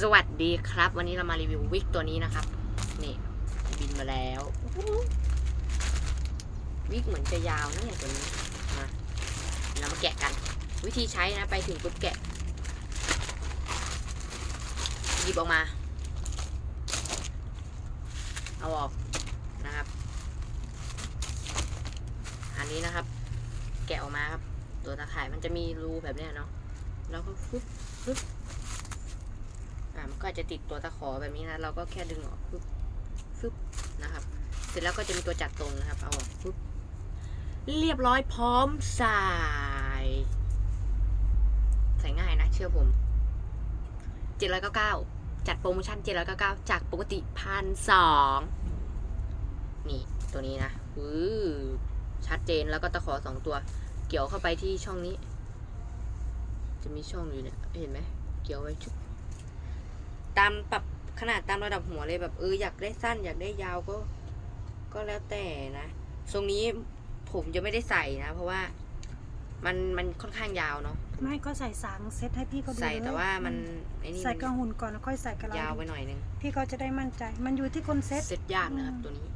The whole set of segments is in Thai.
สวัสดีครับ วันนี้เรามารีวิววิกตัวนี้นะครับ นี่ บินมาแล้ว วิกเหมือนจะยาวนะเนี่ยตัวนี้มาเรามาแกะกัน วิธีใช้นะ ไปถึงปุ๊บแกะหยิบออกมา เอาออกนะครับ อันนี้นะครับ แกะออกมาครับ ตัวตะข่ายมันจะมีรูแบบเนี้ยเนาะแล้วก็ฟึบฟึบ อ่ามันก็อาจจะติดตัวตะขอแบบนี้นะ เราก็แค่ดึงออกฟึบฟึบนะครับ เสร็จแล้วก็จะมีตัวจัดตรงนะครับ เอาออกฟึบเรียบร้อยพร้อมใส่ใส่ง่ายนะ เชื่อผมเจ็ดร้อยเก้าเก้าจัดโปรโมชั่นเจ็ดร้อยเก้าเก้าจากปกติพันสองนี่ตัวนี้นะอือชัดเจนแล้วก็ตะขอสองตัว เกี่ยวเข้าไปที่ช่องนี้ จะมีช่องอยู่เนี่ย เห็นไหม เกี่ยวไว้ชุบ ตามปรับขนาดตามระดับหัวเลยแบบเอออยากได้สั้น อยากได้ยาวก็ ก็แล้วแต่นะทรงนี้ผมจะไม่ได้ใส่นะ เพราะว่ามันมันค่อนข้างยาวเนาะไม่ก็ใส่สางเซตให้พี่เขาดูใส่เลยแต่ว่ามันไอ้นี่ใส่มันกระหุ่นก่อนแล้วค่อยใส่กระยาวเราไปหน่อยนึงพี่เขาจะได้มั่นใจ มันอยู่ที่คนเซตเซ็ตยากนะครับอืมตัวนี้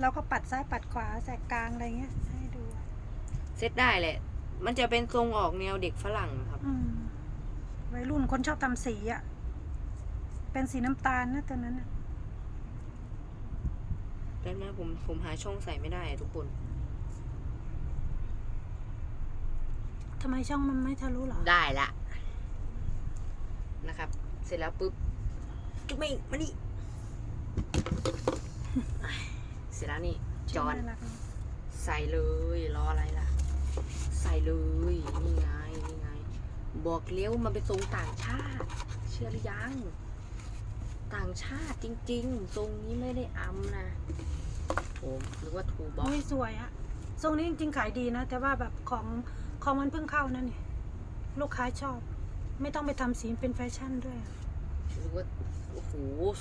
เราก็ปัดซ้ายปัดขวาใส่กลางอะไรเงี้ยให้ดูเซ็ตได้แหละ มันจะเป็นทรงออกแนวเด็กฝรั่งครับอืมวัยรุ่นคนชอบทำสีอะ เป็นสีน้ำตาลนะตัวนั้นน่ะแล้วนะผมผมหาช่องใส่ไม่ได้อะทุกคน ทำไมช่องมันไม่ทะลุเหรอ ได้ละนะครับ เสร็จแล้วปุ๊บจุ๊บไม่มานี่เสร็จแล้วนี่จอนน่ารักนะใส่เลยรออะไรล่ะ ใส่เลยนี่ไงนี่ไง บอกเลี้ยวามันเป็นทรงต่างชาติ เชื่อหรือยัง ต่างชาติจริง ๆ ทรงนี้ไม่ได้อำนะผมนึกว่าทูบ็อกโอ้ยสวยอะทรงนี้จริงๆขายดีนะ แต่ว่าแบบของของมันเพิ่งเข้านั่นนี่ลูกค้าชอบ ไม่ต้องไปทำสีเป็นแฟชั่นด้วยอะนึกว่าโอ้โห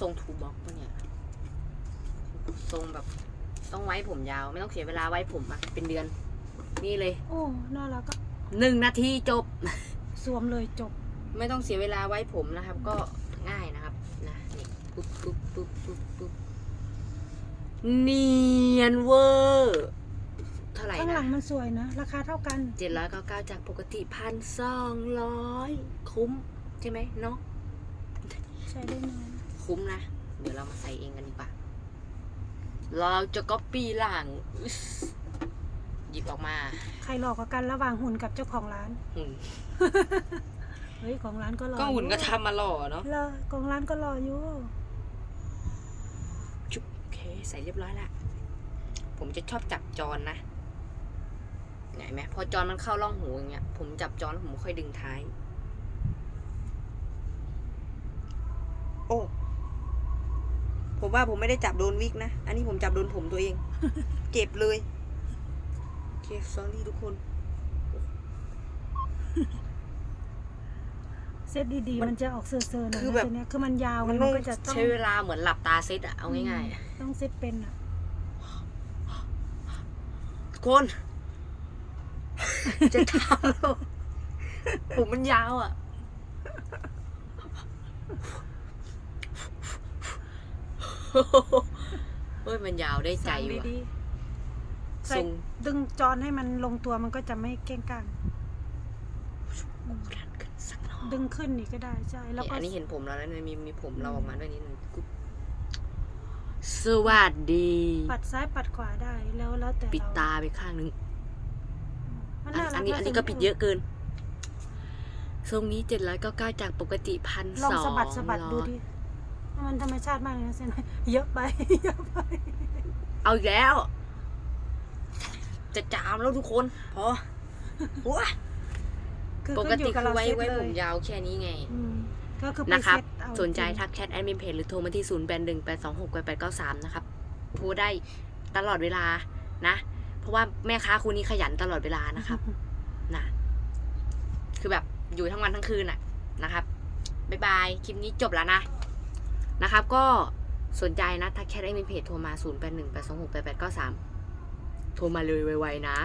ทรงทูบ็อกปะเนี่ยทรงแบบต้องไว้ผมยาว ไม่ต้องเสียเวลาไว้ผมอะเป็นเดือน นี่เลย โอ้น่ารักก็หนึ่งนาทีจบ สวมเลยจบ ไม่ต้องเสียเวลาไว้ผมนะครับ ก็ง่ายนะครับนะนี่ ปุ๊บปุ๊บปุ๊บปุ๊บปุ๊บเนียนเวอร์เท่าไหร่ข้างหลันะงมันสวยนะ ราคาเท่ากัน เจ็ดร้อยเก้าเก้าจากปกติพันสองร้อยคุ้ม ใช่ไหมเนาะใช้ได้นานคุ้มนะ เดี๋ยวเรามาใส่เองกันดีกว่า เราจะก๊อปปี้หลังอึ๊สหยิบออกมาใครหลอกกว่ากันระหว่างหุ่นกับเจ้าของร้าน หุ่นเฮ้ยของร้านก็หล่อก็หุ่นก็ทำมาหล่อเนาะเหรอของร้านก็หล่ออยู่ ใส่เรียบร้อยละ ผมจะชอบจับจอนนะเห็นไหมพอจอนมันเข้าร่องหูอย่างเงี้ย ผมจับจอนแล้วผมค่อยดึงท้าย โอ้ ผมว่าผมไม่ได้จับโดนวิกนะ อันนี้ผมจับโดนผมตัวเอง เจ็บเลย โอเค sorry ทุกคนเซตดีมันๆมันจะออกเซอร์ๆหน่อยคือนะแบบตัวเนี้ยคือมันยาวมันไงต้องก็จะต้องใช้เวลาเหมือนหลับตาเซตอะเอาง่ายๆอะต้องเซตเป็นอะทุกคน จะทำแล้วผมมันยาวอะเฮ้ยมันยาวได้ใจสั่งว่ะดีๆทใส่รง ดึงจอนให้มันลงตัวมันก็จะไม่เก้งกางสักหน่อย ดึงขึ้นนี่ก็ได้ใช่ แล้วเนี่ยก็อันนี้เห็นผมเราแล้วเนี่ยมีมีผมเราออกมาด้วยนิดนึงกุ๊บสวัสดี ปัดซ้ายปัดขวาได้แล้วแล้วแต่ปิดเราตาไปข้างหนึงมันอันน่ารัอักนนี้ะอันนี้ก็ผิดเยอะเกิน ทรงนี้เจ็ดร้อยเก้าเก้าจากปกติพันลองสองสะบัดสะบัดดูดิมันธรรมชาติมากเลยนะเซนเยอะไปเยอะไป เอาอีกแล้ว จะจามแล้วทุกคนพอหัว คือปกขึ้นอติยู่กับคือเราไว้เซตไว้เลผมยยาวแค่นี้ไงอืมก็คือไปนะครับเซตเอาสนใจจริงทักแชทแอดมินเพจหรือโทรมาที่ 0 8 1 8 2 6 8 8 9 3 นะครับโทรได้ตลอดเวลานะ เพราะว่าแม่ค้าคุณนี้ขยันตลอดเวลานะครับนะคือแบบอยู่ทั้งวันทั้งคืนอะนะครับบ๊ายบาย คลิปนี้จบแล้วนะนะครับ ก็สนใจนะทักแชทแอดมินเพจโทรมา 0 8 1 8 2 6 8 8 9 3 โทรมาเลยไวๆนะ